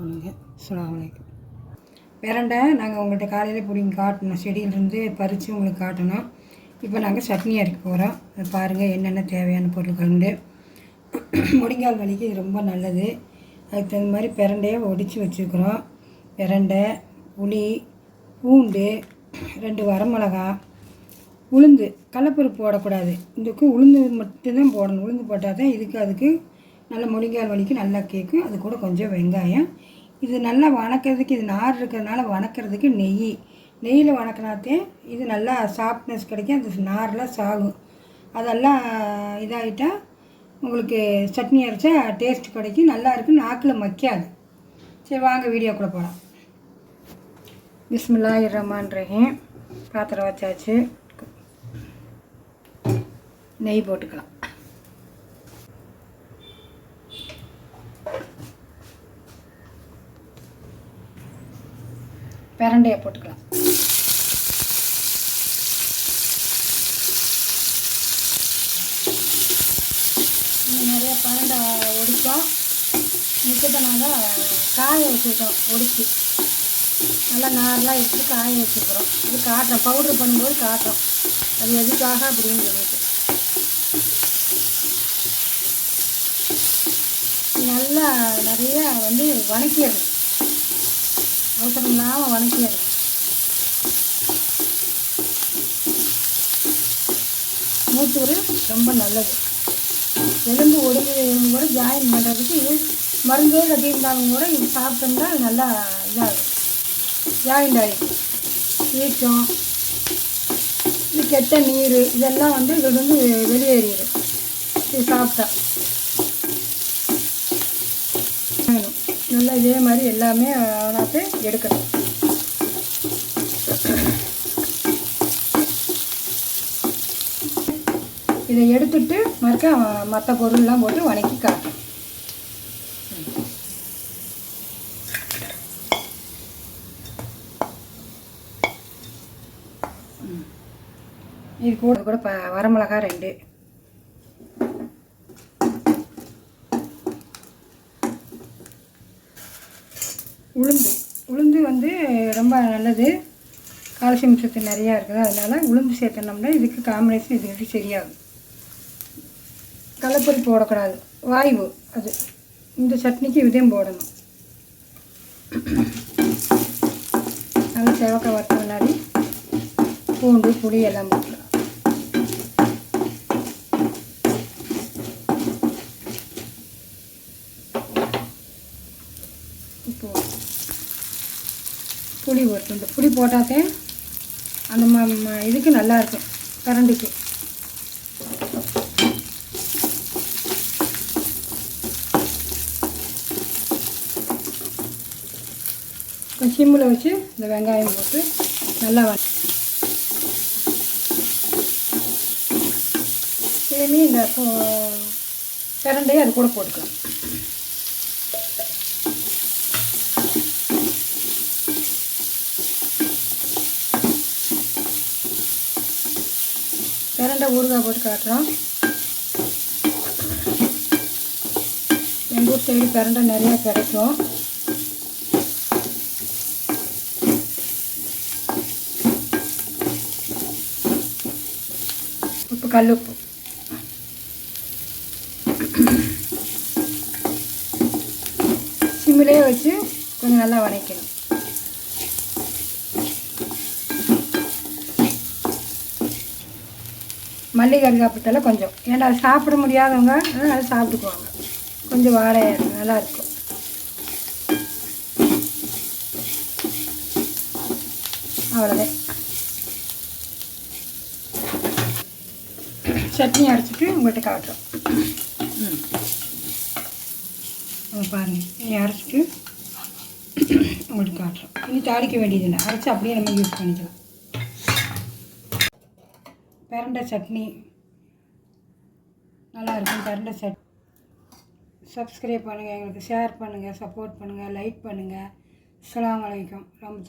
பண்ணுங்கள் சுலாமலைக்கு பிரண்டை நாங்கள் உங்கள்கிட்ட காலையில் பிடிங்கி காட்டணும். செடியிலேருந்து பறித்து உங்களுக்கு காட்டணும். இப்போ நாங்கள் சட்னி அரைக்க போகிறோம் அது பாருங்கள் என்னென்ன தேவையான பொருட்கள்ண்டு முடிங்கால் வலிக்கு இது ரொம்ப நல்லது. அதுக்கு தகுந்த மாதிரி பிரண்டையை ஒடிச்சு வச்சுருக்குறோம் பிரண்டை புளி பூண்டு ரெண்டு வரமிளகா உளுந்து. கடலப்பருப்பு போடக்கூடாது. இதுக்கு உளுந்து மட்டும்தான் போடணும். உளுந்து போட்டால் தான் இதுக்கு அதுக்கு நல்ல முழுங்கால் வலிக்கு நல்லா கேட்கும் அது கூட கொஞ்சம் வெங்காயம். இது நல்லா வணக்கிறதுக்கு இது நார் இருக்கிறதுனால வணக்கிறதுக்கு நெய். நெய்யில் வணக்கினாத்தே இது நல்லா சாஃப்ட்னஸ் கிடைக்கும் அந்த நார்லாம் சாகும். அதெல்லாம் இதாகிட்டால் உங்களுக்கு சட்னி அரைச்சா டேஸ்ட் கிடைக்கும் நல்லா இருக்கும் நாக்கில் மக்காது சரி வாங்க வீடியோக்குள்ளே போகலாம் பிஸ்மில்லா ரஹ்மான் ரஹீம் பாத்திரம் வச்சாச்சு. நெய் போட்டுக்கலாம். பிரண்டையை போட்டுக்கலாம். நிறைய பரண்டை ஒடிச்சோம் மிச்சத்தை நாங்கள் காய வச்சுருக்கோம் ஒடிச்சு. நல்லா நார்லாம் எடுத்து காய வச்சுருக்குறோம். அது காட்டுறோம் பவுட்ரு பண்ணும்போது காட்டுறோம். அது எதுக்காக அப்படின்னு சொல்லிட்டு. நல்லா நிறைய வந்து வணக்கிடணும். அவசரம் இல்லாமல் வணக்கியாரு மூத்தூர் ரொம்ப நல்லது. எலும்பு ஒடுங்கு கூட ஜாயின் பண்ணுறதுக்கு இது மருந்தே கட்டியிருந்தாலும் கூட இது சாப்பிட்டோம்னா நல்லா இதாகும். ஜாயிண்ட் ஆகிடும் வீக்கம் இது கெட்ட நீர் இதெல்லாம் வந்து இதுலேருந்து வெளியேறிடும். இது சாப்பிட்டா. நல்லா இதே மாதிரி எல்லாமே அவனாத்து எடுக்கணும். இதை எடுத்துட்டு மறுக்க மற்ற பொருள்லாம் போட்டு வணக்கி காட்டும் இது கூட கூட ப வரமிளகா ரெண்டு. உளுந்து. உளுந்து வந்து ரொம்ப நல்லது. கால்சியம் சத்து நிறையா இருக்குது. அதனால் உளுந்து சேர்த்தனோம்னா இதுக்கு காம்பினேஷன் இதுக்கு சரியாகும். கடலப்பருப்பு போடக்கூடாது. வாய்வு அது. இந்த சட்னிக்கு இதையும் போடணும். நல்லா செவக்காய் வரத்த முன்னாடி பூண்டு புளி எல்லாம் போட்டு இப்போது புளி ஒரு துண்டு. புளி போட்டாத்தே அந்த ம இதுக்கு நல்லாயிருக்கும் இருக்கும். சிம்மில் வச்சு இந்த வெங்காயம் போட்டு நல்லா வ சேமி இந்த கரண்டையும் அது கூட போட்டுக்கலாம். பிரண்டை ஊறுகாய் போட்டு காட்டுறோம். எங்கள் ஊர் சைடு பிரண்டை நிறையா கிடைக்கும். உப்பு கல் உப்பு. சிம்மிலே வச்சு கொஞ்சம் நல்லா வதக்கணும் மல்லிகை கருகாப்பத்தில் கொஞ்சம். ஏன்னா அது சாப்பிட முடியாதவங்க அதை சாப்பிட்டுக்குவாங்க. கொஞ்சம் வாடை நல்லாயிருக்கும் அவ்வளோதான் சட்னி அரைச்சிட்டு உங்கள்கிட்ட காட்டுறோம். ம் பாருங்கள் பாருங்க. இனி அரைச்சிட்டு உங்களுக்கு காட்டுறோம். இனி தாளிக்க வேண்டியதில்லை அரைச்சி அப்படியே நம்ம யூஸ் பண்ணிக்கலாம். பிரண்டை சட்னி. நல்லாயிருக்கும் பெரண்டை பிரண்டை சட் சப்ஸ்கிரைப் பண்ணுங்கள் எங்களுக்கு ஷேர் பண்ணுங்கள் சப்போர்ட் பண்ணுங்கள் லைக் பண்ணுங்கள் அஸ்ஸலாமு வலைக்கம் ரொம்ப